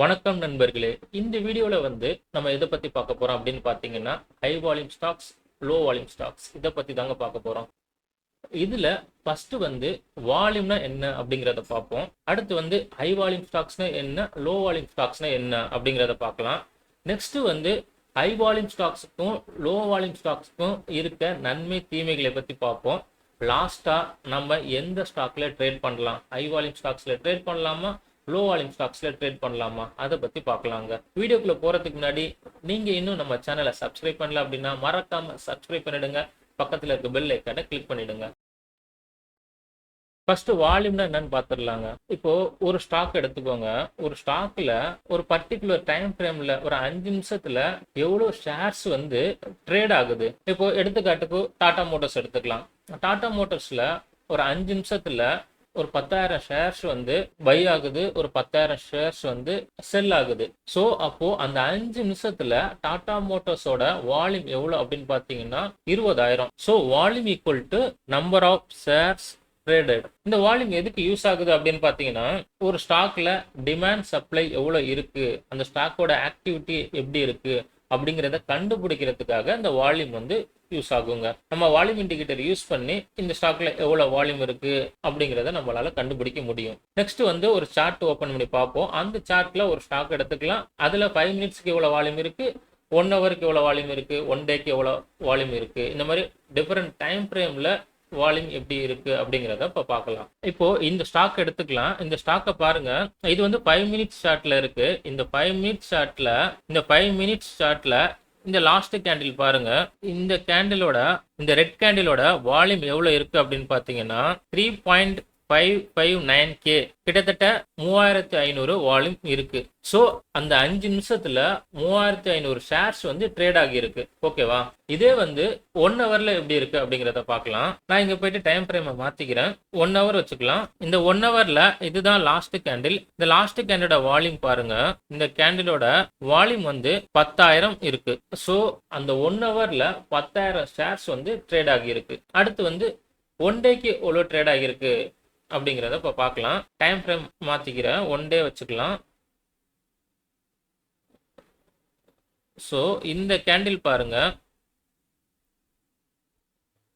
வணக்கம் நண்பர்களே. இந்த வீடியோவில் வந்து நம்ம எதை பற்றி பார்க்க போகிறோம் அப்படின்னு பார்த்தீங்கன்னா high volume stocks low volume stocks இதை பற்றி தாங்க பார்க்க போகிறோம் இதில் ஃபஸ்ட்டு வந்து வால்யூம்னா என்ன அப்படிங்கிறத பார்ப்போம். அடுத்து வந்து ஹை வால்யூம் ஸ்டாக்ஸ்னா என்ன லோ வால்யூம் ஸ்டாக்ஸ்னா என்ன அப்படிங்கிறத பார்க்கலாம். நெக்ஸ்ட்டு வந்து ஹை வால்யூம் ஸ்டாக்ஸுக்கும் லோ வால்யூம் ஸ்டாக்ஸுக்கும் இருக்க நன்மை தீமைகளை பற்றி பார்ப்போம். லாஸ்ட்டாக நம்ம எந்த ஸ்டாக்ல ட்ரேட் பண்ணலாம்? ஹை வால்யூம் ஸ்டாக்ஸில் ட்ரேட் பண்ணலாமா? லோ வால்யூம் ஸ்டாக்ஸில் ட்ரேட் பண்ணலாமா? அதை பற்றி பார்க்கலாங்க. வீடியோக்குள்ள போகிறதுக்கு முன்னாடி நீங்கள் இன்னும் நம்ம சேனலை சப்ஸ்கிரைப் பண்ணல அப்படின்னா மறக்காம சப்ஸ்கிரைப் பண்ணிடுங்க. பக்கத்தில் இருக்க பெல் ஐக்கானை கிளிக் பண்ணிடுங்க. ஃபர்ஸ்ட் வால்யூம்னா என்னன்னு பார்த்துடலாங்க. இப்போ ஒரு ஸ்டாக் எடுத்துக்கோங்க. ஒரு ஸ்டாக்ல ஒரு பர்டிகுலர் டைம் ஃப்ரேம்ல ஒரு அஞ்சு நிமிஷத்துல எவ்வளோ ஷேர்ஸ் வந்து ட்ரேட் ஆகுது? இப்போ எடுத்துக்காட்டுக்கு டாடா மோட்டார்ஸ் எடுத்துக்கலாம். டாடா மோட்டர்ஸ்ல ஒரு அஞ்சு நிமிஷத்துல ஒரு பத்தாயிரம் ஷேர்ஸ் வந்து பை ஆகுது ஒரு பத்தாயிரம் ஷேர்ஸ் வந்து செல் ஆகுது. ஸோ அப்போ அந்த அஞ்சு நிமிஷத்துல டாடா மோட்டார்ஸோட வால்யூம் எவ்வளவு அப்படின்னு பாத்தீங்கன்னா இருபதாயிரம். So volume equal to number of shares traded இந்த வால்யூம் எதுக்கு யூஸ் ஆகுது அப்படின்னு பாத்தீங்கன்னா ஒரு ஸ்டாக்ல டிமாண்ட் சப்ளை எவ்வளவு இருக்கு? அந்த ஸ்டாக்கோட ஆக்டிவிட்டி எப்படி இருக்கு? அப்படிங்கிறத கண்டுபிடிக்கிறதுக்காக இந்த வால்யூம் வந்து யூஸ் ஆகுங்க. நம்ம வால்யூம் இண்டிகேட்டர் யூஸ் பண்ணி இந்த ஸ்டாக்ல எவ்வளவு வால்யூம் இருக்கு அப்படிங்கிறத நம்மளால கண்டுபிடிக்க முடியும். நெக்ஸ்ட் வந்து ஒரு சார்ட் ஓபன் பண்ணி பார்ப்போம். அந்த சார்ட்ல ஒரு ஸ்டாக் எடுத்துக்கலாம். அதுல ஃபைவ் மினிட்ஸ்க்கு எவ்வளவு வால்யூம் இருக்கு? ஒன் ஹவருக்கு எவ்வளவு வால்யூம் இருக்கு? ஒன் டேக்கு எவ்வளவு வால்யூம் இருக்கு? இந்த மாதிரி டிஃப்ரெண்ட் டைம் ஃப்ரேம்ல வால்யூம் எப்படி இருக்கு அப்படிங்கிறத இப்போ பார்க்கலாம். இப்போ இந்த ஸ்டாக் எடுத்துக்கலாம். இந்த ஸ்டாக்கை பாருங்க. இது வந்து ஃபைவ் மினிட்ஸ் சார்ட்ல இருக்கு. இந்த ஃபைவ் மினிட்ஸ் சார்ட்ல இந்த ஃபைவ் மினிட்ஸ் சார்ட்ல இந்த லாஸ்ட் கேண்டில் பாருங்க. இந்த கேண்டிலோட இந்த ரெட் கேண்டிலோட வால்யூம் எவ்வளவு இருக்கு அப்படின்னு பாத்தீங்கன்னா three point five five nine K கிட்டத்தட்ட மூவாயிரத்து ஐநூறு வால்யூம் இருக்கு. ஸோ அந்த அஞ்சு நிமிஷத்துல மூவாயிரத்து ஐநூறு ஷேர்ஸ் வந்து ட்ரேட் ஆகியிருக்கு. ஓகேவா இதே வந்து ஒன் ஹவர்ல எப்படி இருக்கு அப்படிங்கிறத பார்க்கலாம். நான் இங்க போயிட்டு டைம் ஃப்ரேமை மாத்திக்கிறேன். ஒன் ஹவர் வச்சுக்கலாம். இந்த ஒன் ஹவர்ல இதுதான் லாஸ்ட் கேண்டில் இந்த லாஸ்ட் கேண்டிலோட வால்யூம் பாருங்க. இந்த கேண்டிலோட வால்யூம் வந்து பத்தாயிரம் இருக்கு. ஸோ அந்த ஒன் ஹவர்ல பத்தாயிரம் ஷேர்ஸ் வந்து ட்ரேட் ஆகியிருக்கு. அடுத்து வந்து ஒன் டேக்கு எவ்வளோ ட்ரேட் ஆகியிருக்கு? அப்படிங்கிறத இப்போ பார்க்கலாம் டைம் ஃப்ரேம் மாற்றிக்கிறேன் ஒன் டே வச்சுக்கலாம். ஸோ இந்த கேண்டில் பாருங்க.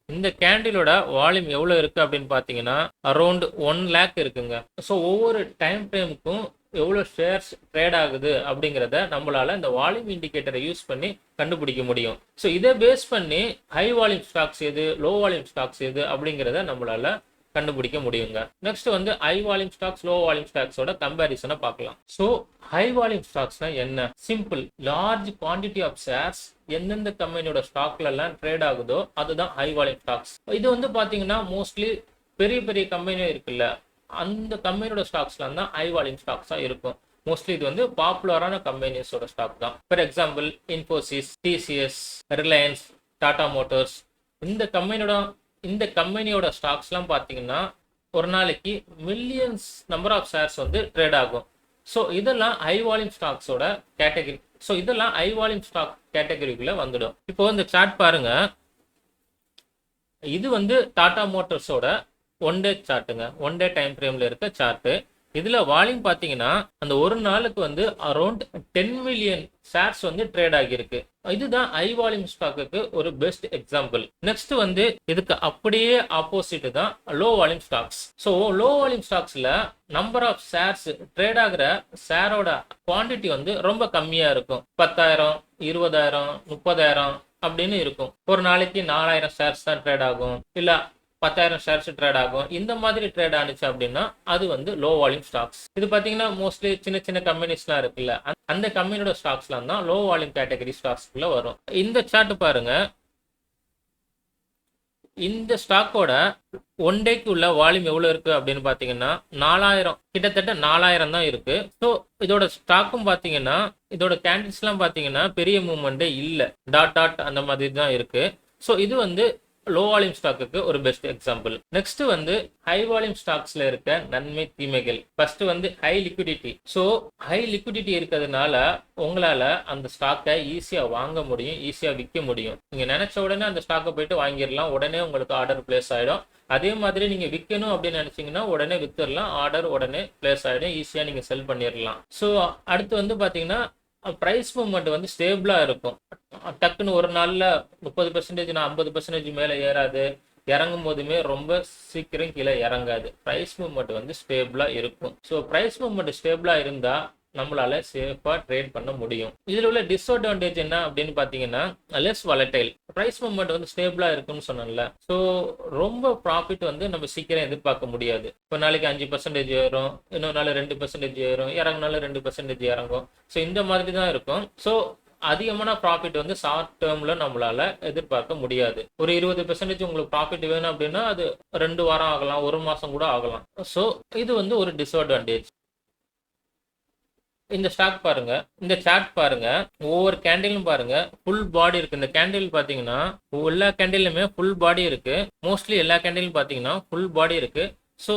இந்த கேண்டிலோட வால்யூம் எவ்வளோ இருக்குது அப்படின்னு பார்த்தீங்கன்னா அரௌண்ட் ஒன் லேக் இருக்குங்க. ஸோ ஒவ்வொரு டைம் ஃப்ரேமுக்கும் எவ்வளோ ஷேர்ஸ் ட்ரேட் ஆகுது அப்படிங்கிறத நம்மளால் இந்த வால்யூம் இண்டிகேட்டரை யூஸ் பண்ணி கண்டுபிடிக்க முடியும். ஸோ இதை பேஸ் பண்ணி ஹை வால்யூம் ஸ்டாக்ஸ் எது லோ வால்யூம் ஸ்டாக்ஸ் எது அப்படிங்கிறத நம்மளால கண்டுபிடிக்க முடியுங்க. நெக்ஸ்ட் வந்து high volume stocks low volume ஸ்டாக்ஸோட கம்பேரிசனை பார்க்கலாம். ஸோ ஹை வால்யூம் ஸ்டாக்ஸ்னா என்ன? Simple large quantity of shares எந்தெந்த கம்பெனியோட ஸ்டாக்ல எல்லாம் ட்ரேட் ஆகுதோ அதுதான் ஹை வால்யூம் ஸ்டாக்ஸ் இது வந்து பாத்தீங்கன்னா மோஸ்ட்லி பெரிய பெரிய கம்பெனியும் இருக்குல்ல. அந்த கம்பெனியோட ஸ்டாக்ஸ்லாம் தான் ஹை வால்யூம் ஸ்டாக்ஸாக இருக்கும். மோஸ்ட்லி இது வந்து பாப்புலரான கம்பெனிஸோட ஸ்டாக் தான். For example Infosys TCS Reliance Tata motors இந்த கம்பெனியோட இந்த கம்பெனியோட ஸ்டாக்ஸ்லாம் பார்த்தீங்கன்னா ஒரு நாளைக்கு மில்லியன்ஸ் நம்பர் ஆஃப் ஷேர்ஸ் வந்து ட்ரேட் ஆகும். ஸோ இதெல்லாம் ஹை வால்யூம் ஸ்டாக்ஸோட கேட்டகரி ஸோ இதெல்லாம் ஹை வால்யூம் ஸ்டாக் கேட்டகரிக்குள்ளே வந்துடும். இப்போ இந்த சார்ட் பாருங்க. இது வந்து டாடா மோட்டார்ஸோட ஒன் டே சார்ட்டுங்க ஒன் டே டைம் ஃப்ரேமில் இருக்க சார்ட்டு இதில் வால்யூம் பார்த்தீங்கன்னா அந்த ஒரு நாளுக்கு வந்து அரௌண்ட் டென் மில்லியன் ஷேர்ஸ் வந்து ட்ரேட் ஆகியிருக்கு. இதுதான் ஹை வால்யூம் ஸ்டாக்குக்கு ஒரு பெஸ்ட் எக்ஸாம்பிள் நெக்ஸ்ட் வந்து இதுக்கு அப்படியே ஆப்போசிட் தான் low volume stocks so low volume ஸ்டாக்ஸ்ல number of shares trade ஆகிற ஷேரோட குவான்டிட்டி வந்து ரொம்ப கம்மியா இருக்கும். பத்தாயிரம் இருபதாயிரம் முப்பதாயிரம் அப்படின்னு இருக்கும். ஒரு நாளைக்கு நாலாயிரம் ஷேர்ஸ் தான் ட்ரேட் ஆகும். இல்ல பத்தாயிரம் ஷேர்ஸ் ட்ரேட் ஆகும். இந்த மாதிரி ட்ரேட் ஆனிச்சு அப்படின்னா அது வந்து லோ வால்யூம் ஸ்டாக்ஸ் இது பாத்தீங்கன்னா மோஸ்ட்லி சின்ன சின்ன கம்பெனிஸ்லாம் இருக்குல்ல அந்த- கம்பெனியோட ஸ்டாக்ஸ்லாம் தான் லோ வால்யூம் கேட்டகரி ஸ்டாக்ஸ்குள்ளே வரும். இந்த சார்ட் பாருங்க. இந்த ஸ்டாக்கோட ஒன் டேக்கு உள்ள வால்யூம் எவ்வளோ இருக்குது அப்படின்னு பார்த்தீங்கன்னா நாலாயிரம் கிட்டத்தட்ட நாலாயிரம் தான் இருக்குது ஸோ இதோட ஸ்டாக்கும் பார்த்தீங்கன்னா இதோட கேண்டில்ஸ்லாம் பார்த்தீங்கன்னா பெரிய மூவ்மெண்ட்டே இல்லை. டாட் டாட் அந்த மாதிரி தான் இருக்குது ஸோ இது வந்து லோ வால்யூம் ஸ்டாக்குக்கு ஒரு பெஸ்ட் எக்ஸாம்பிள் நெக்ஸ்ட் வந்து ஹை வால்யூம் ஸ்டாக்ஸ்ல இருக்க நன்மை தீமைகள். ஃபர்ஸ்ட் வந்து high liquidity so high liquidity இருக்கிறதுனால உங்களால அந்த ஸ்டாக்கை ஈஸியா வாங்க முடியும் ஈஸியா விற்க முடியும். நீங்க நினைச்ச உடனே அந்த ஸ்டாக்கை போயிட்டு வாங்கிடலாம் உடனே உங்களுக்கு ஆர்டர் பிளேஸ் ஆயிடும். அதே மாதிரி நீங்க விற்கணும் அப்படின்னு நினைச்சீங்கன்னா உடனே வித்துடலாம் ஆர்டர் உடனே பிளேஸ் ஆயிடும் ஈஸியா நீங்க செல் பண்ணிடலாம். ஸோ அடுத்து வந்து பாத்தீங்கன்னா ப்ரைஸ் மூவ்மெண்ட் வந்து ஸ்டேபிளா இருக்கும். டக்குன்னு ஒரு நாளில் முப்பது பெர்சன்டேஜ் ஐம்பது பெர்சன்டேஜ் மேலே ஏறாது. இறங்கும் போதுமே ரொம்ப சீக்கிரம் கீழே இறங்காது. ப்ரைஸ் மூவ்மெண்ட் வந்து ஸ்டேபிளா இருக்கும். ஸோ ப்ரைஸ் மூவ்மெண்ட் ஸ்டேபிளா இருந்தால் நம்மளால சேஃபா ட்ரேட் பண்ண முடியும். இதுல உள்ள டிஸ்அட்வான்டேஜ் என்ன அப்படின்னு பாத்தீங்கன்னா லெஸ் வலட்டைல் ப்ரைஸ் மூமெண்ட் வந்து ஸ்டேபிளா இருக்கும்னு சொன்னேன்ல. ஸோ ரொம்ப ப்ராஃபிட் வந்து நம்ம சீக்கிரம் எதிர்பார்க்க முடியாது. இப்போ நாளைக்கு அஞ்சு பர்சன்டேஜ் ஏறும் இன்னொரு நாள் ரெண்டு பர்சன்டேஜ் ஏறும் இறங்கினாலும் ரெண்டு பர்சன்டேஜ் இறங்கும். ஸோ இந்த மாதிரி தான் இருக்கும். ஸோ அதிகமான ப்ராஃபிட் வந்து ஷார்ட் டேர்ம்ல நம்மளால எதிர்பார்க்க முடியாது. ஒரு இருபது பெர்சன்டேஜ் உங்களுக்கு ப்ராஃபிட் வேணும் அப்படின்னா அது ரெண்டு வாரம் ஆகலாம் ஒரு மாசம் கூட ஆகலாம். ஸோ இது வந்து ஒரு டிஸ்அட்வான்டேஜ் இந்த ஸ்டாக் பாருங்க. இந்த சார்ட் பாருங்க. ஒவ்வொரு கேண்டிலும் பாருங்க. ஃபுல் பாடி இருக்கு. இந்த கேண்டில் பாத்தீங்கன்னா எல்லா கேண்டிலுமே ஃபுல் பாடி இருக்கு. மோஸ்ட்லி எல்லா கேண்டிலும் பாத்தீங்கன்னா ஃபுல் பாடி இருக்கு. ஸோ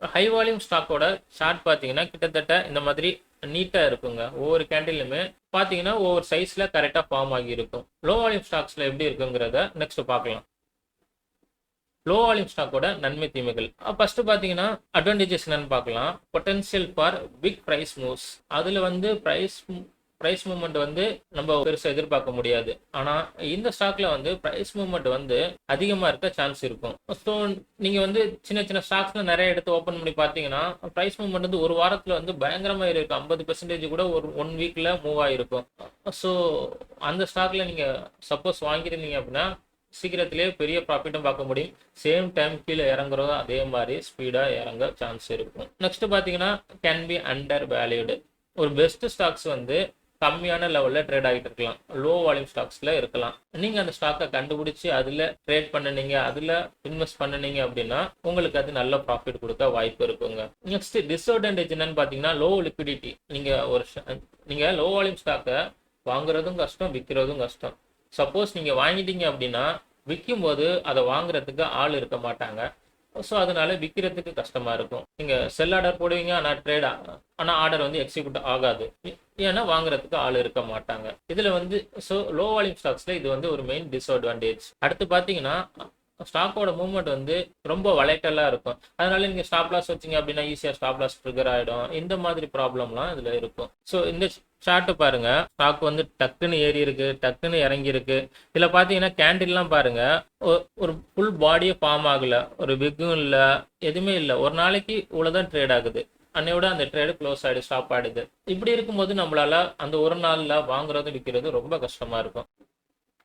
ஹை வால்யூம் ஸ்டாக்கோட சார்ட் பாத்தீங்கன்னா கிட்டத்தட்ட இந்த மாதிரி நீட்டா இருக்குங்க. ஒவ்வொரு கேண்டிலுமே பாத்தீங்கன்னா ஒவ்வொரு சைஸ்ல கரெக்டா ஃபார்ம் ஆகி இருக்கும். லோ வால்யூம் ஸ்டாக்ஸ்ல எப்படி இருக்குங்கிறத நெக்ஸ்ட் பார்க்கலாம் லோ வால்யூம் ஸ்டாக்கோட நன்மை தீமைகள். ஃபர்ஸ்ட் பார்த்தீங்கன்னா அட்வான்டேஜஸ் என்னன்னு பார்க்கலாம். Potential for big price moves அதில் வந்து ப்ரைஸ் ப்ரைஸ் மூவ்மெண்ட் வந்து நம்ம பெருசாக எதிர்பார்க்க முடியாது. ஆனால் இந்த ஸ்டாக்ல வந்து ப்ரைஸ் மூவ்மெண்ட் வந்து அதிகமாக இருக்க சான்ஸ் இருக்கும். ஸோ நீங்கள் வந்து சின்ன சின்ன ஸ்டாக்ஸ்ல நிறைய எடுத்து ஓப்பன் பண்ணி பார்த்தீங்கன்னா ப்ரைஸ் மூவ்மெண்ட் வந்து ஒரு வாரத்தில் வந்து பயங்கரமாக இருக்கும் ஐம்பது பெர்சன்டேஜ் கூட ஒரு ஒன் வீக்கில் மூவ் ஆகிருக்கும் ஸோ அந்த ஸ்டாக்ல நீங்கள் சப்போஸ் வாங்கியிருந்தீங்க அப்படின்னா சீக்கிரத்திலே பெரிய ப்ராஃபிட்டும் பார்க்க முடியும். சேம் டைம் கீழே இறங்குறதும் அதே மாதிரி ஸ்பீடாக இறங்க சான்ஸ் இருக்கும். நெக்ஸ்ட் பார்த்தீங்கன்னா கேன் பி அண்டர் வேல்யூடு ஒரு பெஸ்ட் ஸ்டாக்ஸ் வந்து கம்மியான லெவலில் ட்ரேட் ஆகிட்டு இருக்கலாம். லோ வால்யூம் ஸ்டாக்ஸில் இருக்கலாம். நீங்கள் அந்த ஸ்டாக்கை கண்டுபிடிச்சி அதில் ட்ரேட் பண்ணுனீங்க அதில் இன்வெஸ்ட் பண்ணுனீங்க அப்படின்னா உங்களுக்கு அது நல்ல ப்ராஃபிட் கொடுக்க வாய்ப்பு இருக்குங்க. நெக்ஸ்ட் டிஸ்அட்வான்டேஜ் என்னன்னு பார்த்தீங்கன்னா லோ லிக்விடிட்டி நீங்கள் ஒரு நீங்கள் லோ வால்யூம் ஸ்டாக்கை வாங்குறதும் கஷ்டம் விற்கிறதும் கஷ்டம். சப்போஸ் நீங்கள் வாங்கிட்டீங்க அப்படின்னா விற்கும் போது அதை வாங்குறதுக்கு ஆள் இருக்க மாட்டாங்க. ஸோ அதனால விற்கிறதுக்கு கஷ்டமாக இருக்கும். நீங்கள் செல் ஆர்டர் போடுவீங்க ஆனால் ட்ரேட் ஆனால் ஆர்டர் வந்து எக்ஸிக்யூட் ஆகாது. ஏன்னா வாங்குறதுக்கு ஆள் இருக்க மாட்டாங்க. இதில் வந்து ஸோ லோ வால்யூம் ஸ்டாக்ஸில் இது வந்து ஒரு மெயின் டிஸ்அட்வான்டேஜ் அடுத்து பார்த்தீங்கன்னா ஸ்டாக்கோட மூவ்மெண்ட் வந்து ரொம்ப வளைட்டலாக இருக்கும். அதனால நீங்கள் ஸ்டாப் லாஸ் வச்சீங்க அப்படின்னா ஈஸியாக ஸ்டாப் லாஸ் ட்ரிகர் ஆகிடும் இந்த மாதிரி ப்ராப்ளம்லாம் இதில் இருக்கும். ஸோ இந்த சார்ட் பாருங்க. ஸ்டாக் வந்து டக்குன்னு ஏறி இருக்கு டக்குன்னு இறங்கி இருக்கு இதுல பாத்தீங்கன்னா கேண்டில்லாம் பாருங்க. ஒரு ஃபுல் பாடியே ஃபார்ம் ஆகல. ஒரு பிக்கும் இல்ல எதுவுமே இல்ல. ஒரு நாளைக்கு இவ்வளவுதான் ட்ரேட் ஆகுது. அன்னையோட அந்த ட்ரேடு க்ளோஸ் ஆயிடு ஸ்டாப் ஆயிடுது. இப்படி இருக்கும்போது நம்மளால அந்த ஒரு நாள்ல வாங்குறது விற்கிறது ரொம்ப கஷ்டமா இருக்கும்.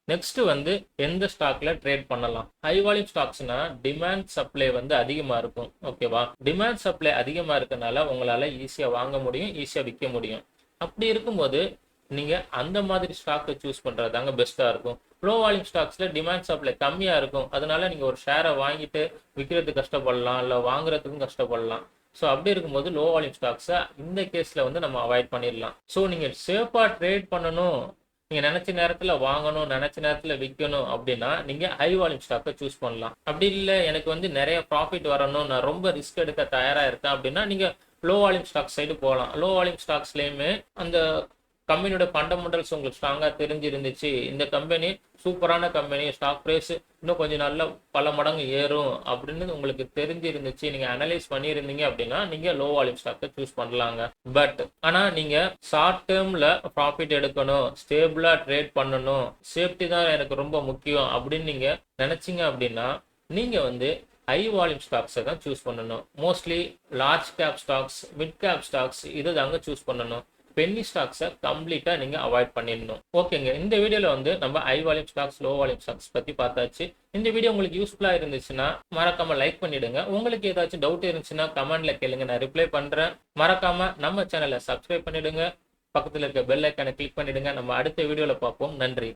நெக்ஸ்ட் வந்து எந்த ஸ்டாக்ல ட்ரேட் பண்ணலாம்? ஹை வால்யூம் ஸ்டாக்ஸ்னா டிமாண்ட் சப்ளை வந்து அதிகமா இருக்கும். ஓகேவா டிமாண்ட் சப்ளை அதிகமா இருக்கனால உங்களால ஈஸியா வாங்க முடியும் ஈஸியா விற்க முடியும். அப்படி இருக்கும்போது நீங்கள் அந்த மாதிரி ஸ்டாக்கை சூஸ் பண்ணுறது தாங்க பெஸ்ட்டாக இருக்கும். லோ வால்யூம் ஸ்டாக்ஸில் டிமாண்ட் சப்ளை கம்மியாக இருக்கும். அதனால நீங்கள் ஒரு ஷேரை வாங்கிட்டு விற்கிறதுக்கு கஷ்டப்படலாம் இல்லை வாங்குறதுக்கும் கஷ்டப்படலாம். ஸோ அப்படி இருக்கும்போது லோ வால்யூம் ஸ்டாக்ஸை இந்த கேஸில் வந்து நம்ம அவாய்ட் பண்ணிடலாம். ஸோ நீங்கள் சேஃபாக ட்ரேட் பண்ணணும். நீங்கள் நினச்ச நேரத்தில் வாங்கணும் நினச்ச நேரத்தில் விற்கணும் அப்படின்னா நீங்கள் ஹை வால்யூம் ஸ்டாக்கை சூஸ் பண்ணலாம். அப்படி இல்லை எனக்கு வந்து நிறைய ப்ராஃபிட் வரணும் நான் ரொம்ப ரிஸ்க் எடுக்க தயாராக இருக்கேன் அப்படின்னா நீங்கள் லோ வால்யூம் ஸ்டாக்ஸ் சைடு போகலாம் லோ வால்யூம் ஸ்டாக்ஸ்லேயுமே அந்த கம்பெனியோட ஃபண்டமெண்டல்ஸ் உங்களுக்கு ஸ்ட்ராங்காக தெரிஞ்சிருந்துச்சு. இந்த கம்பெனி சூப்பரான கம்பெனி ஸ்டாக் ப்ரைஸ் இன்னும் கொஞ்சம் நல்ல பல மடங்கு ஏறும் அப்படின்னு உங்களுக்கு தெரிஞ்சிருந்துச்சு. நீங்கள் அனலைஸ் பண்ணியிருந்தீங்க அப்படின்னா நீங்கள் லோ வால்யூம் ஸ்டாக்கை சூஸ் பண்ணலாங்க. பட் ஆனால் நீங்கள் ஷார்ட் டேர்மில் ப்ராஃபிட் எடுக்கணும் ஸ்டேபிளாக ட்ரேட் பண்ணணும் சேஃப்டி தான் எனக்கு ரொம்ப முக்கியம் அப்படின்னு நீங்கள் நினச்சிங்க அப்படின்னா நீங்கள் வந்து ஹை வால்யூம் ஸ்டாக்ஸை தான் சூஸ் பண்ணணும். Mostly large cap stocks mid cap stocks இதை தாங்க சூஸ் பண்ணணும். பென்னி ஸ்டாக்ஸை கம்ப்ளீட்டாக நீங்கள் அவாய்ட் பண்ணிடணும். ஓகேங்க இந்த வீடியோவில் வந்து நம்ம high volume stocks low volume stocks பற்றி பார்த்தாச்சு. இந்த வீடியோ உங்களுக்கு யூஸ்ஃபுல்லாக இருந்துச்சுன்னா மறக்காம லைக் பண்ணிடுங்க. உங்களுக்கு ஏதாச்சும் டவுட் இருந்துச்சுன்னா கமெண்ட்ல கேளுங்க. நான் ரிப்ளை பண்ணுறேன் மறக்காம நம்ம சேனலை சப்ஸ்கிரைப் பண்ணிடுங்க. பக்கத்தில் இருக்க பெல் ஐக்கானை கிளிக் பண்ணிடுங்க. நம்ம அடுத்த வீடியோவில் பார்ப்போம். நன்றி.